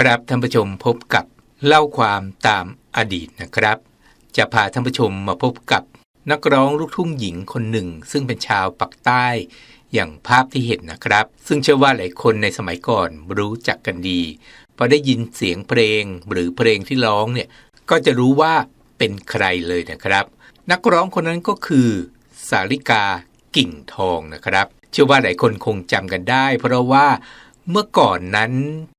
ครับท่านผู้ชมพบกับเล่าความตามอดีตนะครับ จะพาท่านผู้ชมมาพบกับนักร้องลูกทุ่งหญิงคนหนึ่ง ซึ่งเป็นชาวปักใต้ อย่างภาพที่เห็นนะครับ ซึ่งเชื่อว่าหลายคนในสมัยก่อนรู้จักกันดีพอได้ยินเสียงเพลงหรือเพลงที่ร้องเนี่ยก็จะรู้ว่าเป็นใครเลยนะครับ นักร้องคนนั้นก็คือ สาริกากิ่งทองนะครับ เชื่อว่าหลายคนคงจำกันได้ เพราะว่าเมื่อก่อนนั้น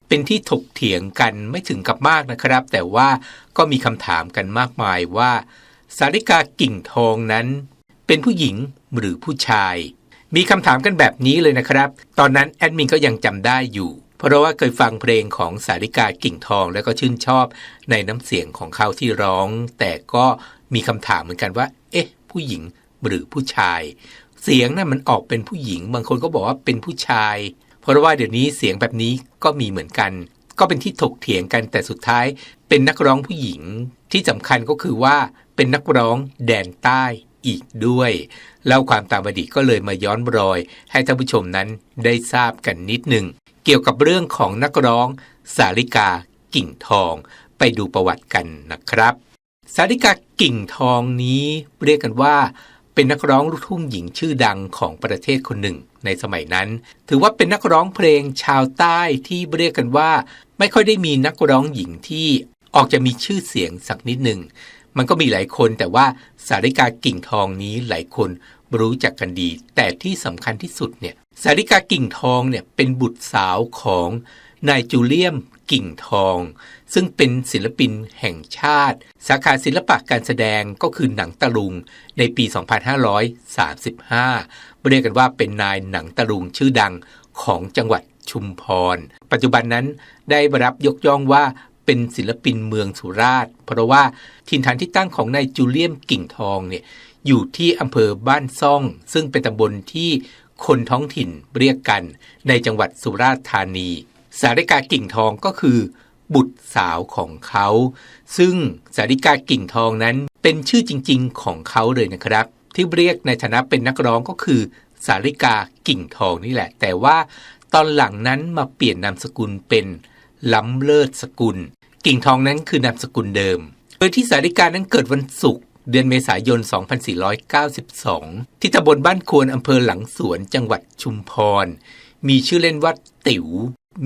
เป็นที่ถกเถียงกันไม่ถึงกับมากนะครับ แต่ว่าก็มีคำถามกันมากมายว่า สาริกากิ่งทองนั้น เป็นผู้หญิงหรือผู้ชาย มีคำถามกันแบบนี้เลยนะครับ ตอนนั้นแอดมินก็ยังจำได้อยู่ เพราะว่าเคยฟังเพลงของสาริกากิ่งทองแล้วก็ชื่นชอบในน้ำเสียงของเขาที่ร้อง แต่ก็มีคำถามเหมือนกันว่า เอ๊ะ ผู้หญิงหรือผู้ชาย เสียงนั้นมันออกเป็นผู้หญิง บางคนก็บอกว่าเป็นผู้ชาย เพราะว่าเดี๋ยวนี้เสียงแบบนี้ก็มีเหมือนกัน ก็เป็นที่ถกเถียงกันแต่สุดท้าย เป็นนักร้องผู้หญิงที่สำคัญก็คือว่าเป็นนักร้องแดนใต้อีกด้วย เล่าความตามอดีตก็เลยมาย้อนรอย ให้ท่านผู้ชมนั้นได้ทราบกันนิดหนึ่งเกี่ยวกับเรื่องของนักร้องสาริกากิ่งทอง ไปดูประวัติกันนะครับ สาริกากิ่งทองนี้เรียกกันว่า เป็นนักร้องลูกทุ่งหญิงชื่อดังของประเทศคนหนึ่งในสมัยนั้น ถือว่าเป็นนักร้องเพลงชาวใต้ที่เรียกกันว่า ไม่ค่อยได้มีนักร้องหญิงที่ออกจะมีชื่อเสียงสักนิดหนึ่ง มันก็มีหลายคนแต่ว่าสาริกากิ่งทองนี้หลายคนรู้จักกันดี แต่ที่สำคัญที่สุดเนี่ยสาริกากิ่งทองเนี่ยเป็นบุตรสาวของนายจูเลียม กิ่งทอง ซึ่งเป็นศิลปินแห่งชาติ สาขาศิลปะการแสดงก็คือหนังตะลุงในปี 2535 เรียกกันว่าเป็นนายหนังตะลุงชื่อดังของจังหวัดชุมพร ปัจจุบันนั้นได้รับยกย่องว่าเป็นศิลปินเมืองสุราษฎร์เพราะว่าถิ่นฐานที่ตั้งของนายจูเลียมกิ่งทองเนี่ยอยู่ที่อำเภอบ้านซ่อง ซึ่งเป็นตำบลที่คนท้องถิ่นเรียกกันในจังหวัดสุราษฎร์ธานี สาริกากิ่งทองก็คือ บุตรสาวของเขา ซึ่งสาริกากิ่งทองนั้นเป็นชื่อจริง ๆ ของเขาเลยนะครับ ที่เรียกในฐานะเป็นนักร้องก็คือ สาริกากิ่งทองนี่แหละ แต่ว่าตอนหลังนั้นมาเปลี่ยนนามสกุลเป็นล้ำเลิศสกุล กิ่งทองนั้นคือนามสกุลเดิม โดยที่สาริกานั้นเกิดวันศุกร์เดือนเมษายน 2492 ที่ตำบลบ้านควรอำเภอหลังสวนจังหวัดชุมพร มีชื่อเล่นว่าติ๋ว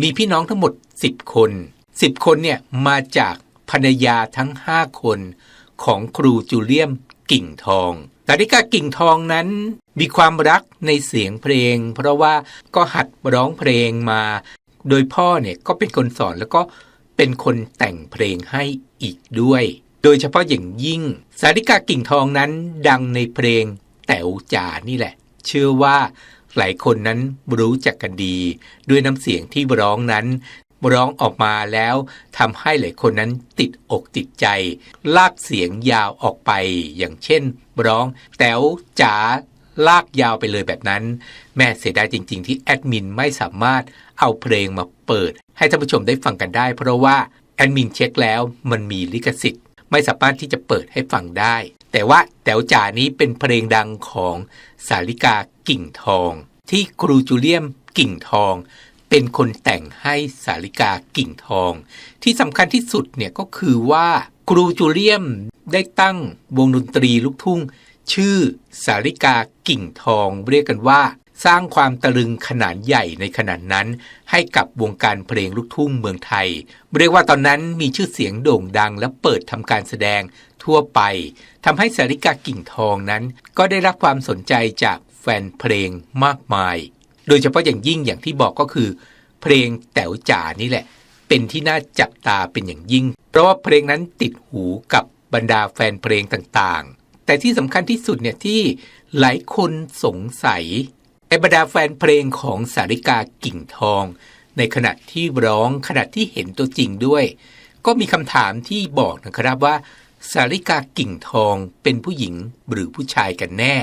มีพี่น้องทั้งหมด 10 คน 10 คนเนี่ยมาจากภรรยาทั้ง 5 คนของครูจูเลียมกิ่งทองสาริกากิ่งทองนั้นมีความรักในเสียงเพลง เพราะว่าก็หัดร้องเพลงมา โดยพ่อเนี่ยก็เป็นคนสอนแล้วก็เป็นคนแต่งเพลงให้อีกด้วย โดยเฉพาะอย่างยิ่ง สาริกากิ่งทองนั้นดังในเพลงแต๋วจ๋านี่แหละ เชื่อว่า หลายคนนั้นรู้จักกันดี ด้วยน้ำเสียงที่ร้องนั้น ร้องออกมาแล้วทำให้หลายคนนั้นติดอกติดใจ ลากเสียงยาวออกไป อย่างเช่น ร้องแต๋วจ๋าลากยาวไปเลยแบบนั้น แม่เสียดายจริง ๆ ที่แอดมินไม่สามารถเอาเพลงมาเปิด ให้ท่านผู้ชมได้ฟังกันได้ เพราะว่าแอดมินเช็คแล้วมันมีลิขสิทธิ์ ไม่สามารถที่จะเปิดให้ฟังได้ แต่ว่าแต๋วจ่านี้เป็นเพลงดังของสาริกากิ่งทอง ที่ครูจูเลียมกิ่งทอง เป็นคนแต่งให้สาริกากิ่งทอง ที่สำคัญที่สุดเนี่ยก็คือว่าครูจูเลียมได้ตั้งวงดนตรีลูกทุ่ง ชื่อสาริกากิ่งทอง เรียกกันว่า สร้างความตะลึงขนาดใหญ่ในขนาดนั้น ให้กับวงการเพลงลูกทุ่งเมืองไทย เรียกว่าตอนนั้นมีชื่อเสียงโด่งดังและเปิดทำการแสดงทั่วไปทำให้สาริกากิ่งทองนั้น ก็ได้รับความสนใจจากแฟนเพลงมากมาย โดยเฉพาะอย่างยิ่งอย่างที่บอกก็คือ เพลงแต๋วจ๋านี่แหละ เป็นที่น่าจับตาเป็นอย่างยิ่ง เพราะว่าเพลงนั้นติดหูกับบรรดาแฟนเพลงต่างแต่ที่สำคัญที่สุดเนี่ยที่หลายคนสงสัย ไอบรรดาแฟนเพลงของสาริกากิ่งทอง ในขณะที่ร้องขณะที่เห็นตัวจริงด้วย ก็มีคำถามที่บอกนะครับว่า สาริกากิ่งทองเป็นผู้หญิงหรือผู้ชายกันแน่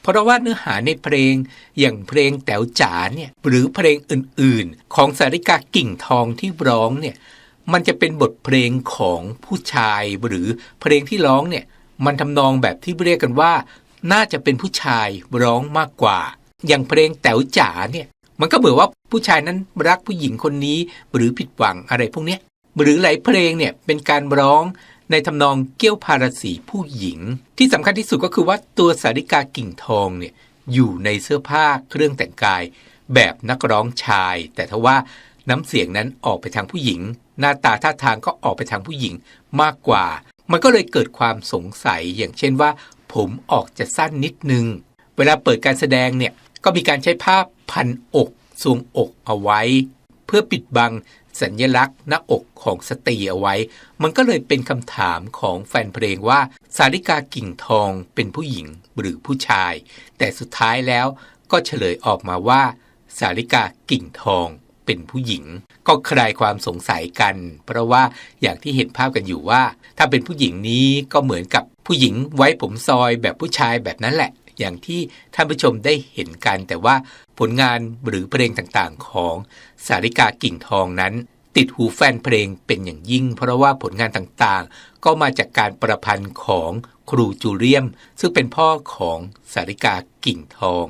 เพราะว่าเนื้อหาในเพลงอย่างเพลงแต๋วจ๋าเนี่ยหรือเพลงอื่นๆ ของสาริกากิ่งทองที่ร้องเนี่ยมันจะเป็นบทเพลงของผู้ชายหรือเพลงที่ร้องเนี่ยมันทำนองแบบที่เรียกกันว่า น่าจะเป็นผู้ชายร้องมากกว่า อย่างเพลงแต๋วจ๋าเนี่ย มันก็เหมือนว่าผู้ชายนั้นรักผู้หญิงคนนี้หรือผิดหวังอะไรพวกนี้หรือหลายเพลงเนี่ยเป็นการร้องในทำนองเกี้ยวพาราสีผู้หญิง ที่สำคัญที่สุดก็คือว่าตัวสาริกากิ่งทองเนี่ยอยู่ในเสื้อผ้าเครื่องแต่งกาย แบบนักร้องชาย แต่ทว่าน้ำเสียงนั้นออกไปทางผู้หญิง หน้าตาท่าทางก็ออกไปทางผู้หญิงมากกว่า มันก็เลยเกิดความสงสัยอย่างเช่นว่า ผมออกจะสั้นนิดนึง เวลาเปิดการแสดงเนี่ย ก็มีการใช้ผ้าพันอกทรวงอกเอาไว้ เพื่อปิดบังสัญญลักษณ์หน้าอกของสตรีเอาไว้ มันก็เลยเป็นคำถามของแฟนเพลงว่า สาริกากิ่งทองเป็นผู้หญิงหรือผู้ชาย แต่สุดท้ายแล้วก็เฉลยออกมาว่า สาริกากิ่งทองเป็นผู้หญิง ก็คลายความสงสัยกัน เพราะว่าอย่างที่เห็นภาพกันอยู่ว่า ถ้าเป็นผู้หญิงนี้ก็เหมือนกับผู้หญิงไว้ผมซอยแบบผู้ชายแบบนั้นแหละ อย่างที่ท่านผู้ชมได้เห็นกัน แต่ว่าผลงานหรือเพลงต่างๆ ของสาริกากิ่งทองนั้น ติดหูแฟนเพลงเป็นอย่างยิ่ง เพราะว่าผลงานต่างๆ ก็มาจากการประพันธ์ของครูจูเลียม ซึ่งเป็นพ่อของสาริกากิ่งทอง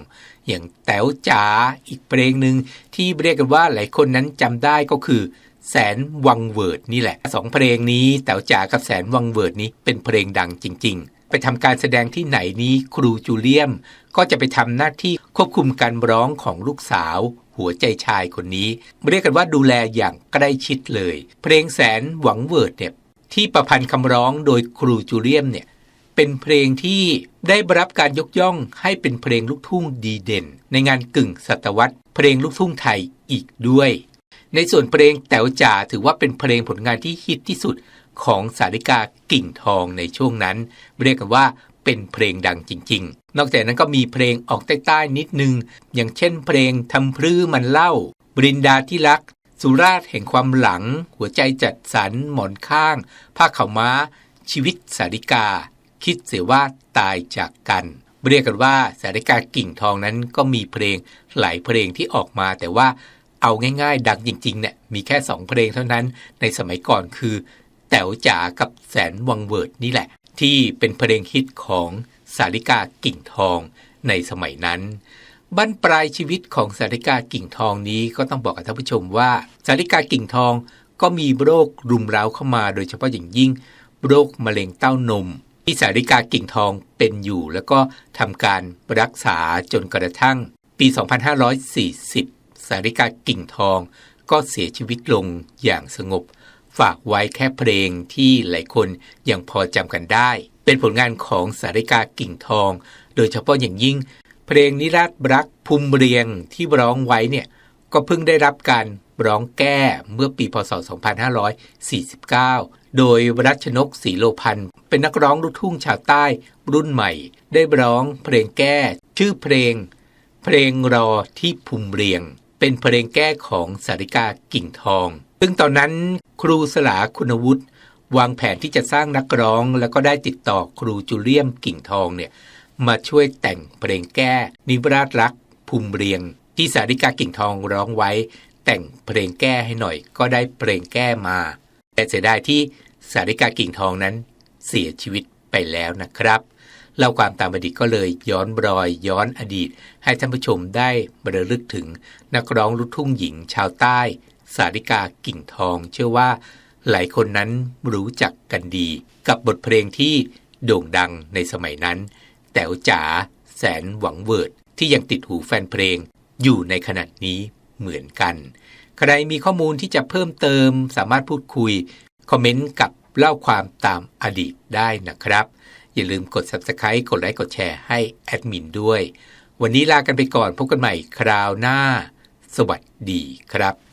อย่างแต๋วจ๋าอีกเพลงหนึ่งที่เรียกกันว่าหลายคนนั้นจำได้ก็คือแสนวังเวิร์ดนี่แหละสองเพลงนี้แต๋วจ๋ากับแสนวังเวิร์ดนี้เป็นเพลงดังจริง ๆ ไปทำการแสดงที่ไหนนี้ครูจูเลียม ก็จะไปทำหน้าที่ควบคุมการร้องของลูกสาว หัวใจชายคนนี้ เรียกกันว่าดูแลอย่างใกล้ชิดเลย เพลงแสนหวังเวิร์ดเนี่ยที่ประพันธ์คำร้องโดยครูจูเลียมเนี่ยเป็นเพลงที่ได้รับการยกย่องให้เป็นเพลงลูกทุ่งดีเด่น ในงานกึ่งศตวรรษ เพลงลูกทุ่งไทยอีกด้วย ในส่วนเพลงแต๋วจ่าถือว่าเป็นเพลงผลงานที่ฮิตที่สุด ของสาริกากิ่งทองในช่วงนั้น เรียกกันว่าเป็นเพลงดังจริง ๆ นอกจากนั้นก็มีเพลงออกใต้ๆนิดนึง อย่างเช่นเพลงทำพรื้มันเล่า บรินดาที่รัก สุราษแห่งความหลัง หัวใจจัดสรรหมอนข้าง ผ้าขาวม้า ชีวิตสาริกา คิดเสียว่าตายจากกัน เรียกกันว่าสาริกากิ่งทองนั้นก็มีเพลงหลายเพลงที่ออกมาแต่ว่าเอาง่ายๆ ดังจริงๆเนี่ยมีแค่สองเพลงเท่านั้นในสมัยก่อนคือ แต๋วจ๋ากับแสนวังเวิร์ดนี่แหละ ที่เป็นเพลงฮิตของสาริกากิ่งทองในสมัยนั้นบั้นปลายชีวิตของสาริกากิ่งทองนี้ก็ต้องบอกกับท่านผู้ชมว่าสาริกากิ่งทองก็มีโรครุมเร้าเข้ามาโดยเฉพาะอย่างยิ่ง โรคมะเร็งเต้านมที่สาริกากิ่งทองเป็นอยู่แล้วก็ทำการรักษาจนกระทั่ง ปี 2540 สาริกากิ่งทองก็เสียชีวิตลงอย่างสงบ ฝากไว้แค่เพลงที่หลายคนยังพอจำกันได้ เป็นผลงานของสาริกากิ่งทอง โดยเฉพาะอย่างยิ่ง เพลงนิราศรักภูมิเรียงที่ร้องไว้เนี่ยก็เพิ่งได้รับการร้องแก้เมื่อปีพศ 2549 โดยรัชนกศรีโลพันธ์เป็นนักร้องลูกทุ่งชาวใต้รุ่นใหม่ ได้ร้องเพลงแก้ ชื่อเพลง เพลงรอที่ภูมิเรียง เป็นเพลงแก้ของสาริกากิ่งทอง ซึ่งตอนนั้นครูสลาคุณวุฒิวางแผนที่จะสร้างนักร้อง แล้วก็ได้ติดต่อครูจูเลียมกิ่งทองเนี่ยมาช่วยแต่งเพลงแก้ นิวราชรักภูมิเรียง ที่สาริกากิ่งทองร้องไว้ แต่งเพลงแก้ให้หน่อย ก็ได้เพลงแก้มา แต่เสียดายที่สาริกากิ่งทองนั้นเสียชีวิตไปแล้วนะครับเล่าความตามอดีตก็เลยย้อนรอยย้อนอดีต ให้ท่านผู้ชมได้บระลึกถึงนักร้องลูกทุ่งหญิงชาวใต้ สาริกากิ่งทอง เชื่อว่าหลายคนนั้นรู้จักกันดี กับบทเพลงที่โด่งดังในสมัยนั้น แต๋วจ๋าแสนหวังเวิร์ดที่ยังติดหูแฟนเพลงอยู่ในขณะนี้เหมือนกัน ใครมีข้อมูลที่จะเพิ่มเติมสามารถพูดคุย คอมเมนต์กับเล่าความตามอดีตได้นะครับ อย่าลืมกด Subscribe กดไลค์กดแชร์ให้แอดมินด้วย วันนี้ลากันไปก่อนพบกันใหม่คราวหน้า สวัสดีครับ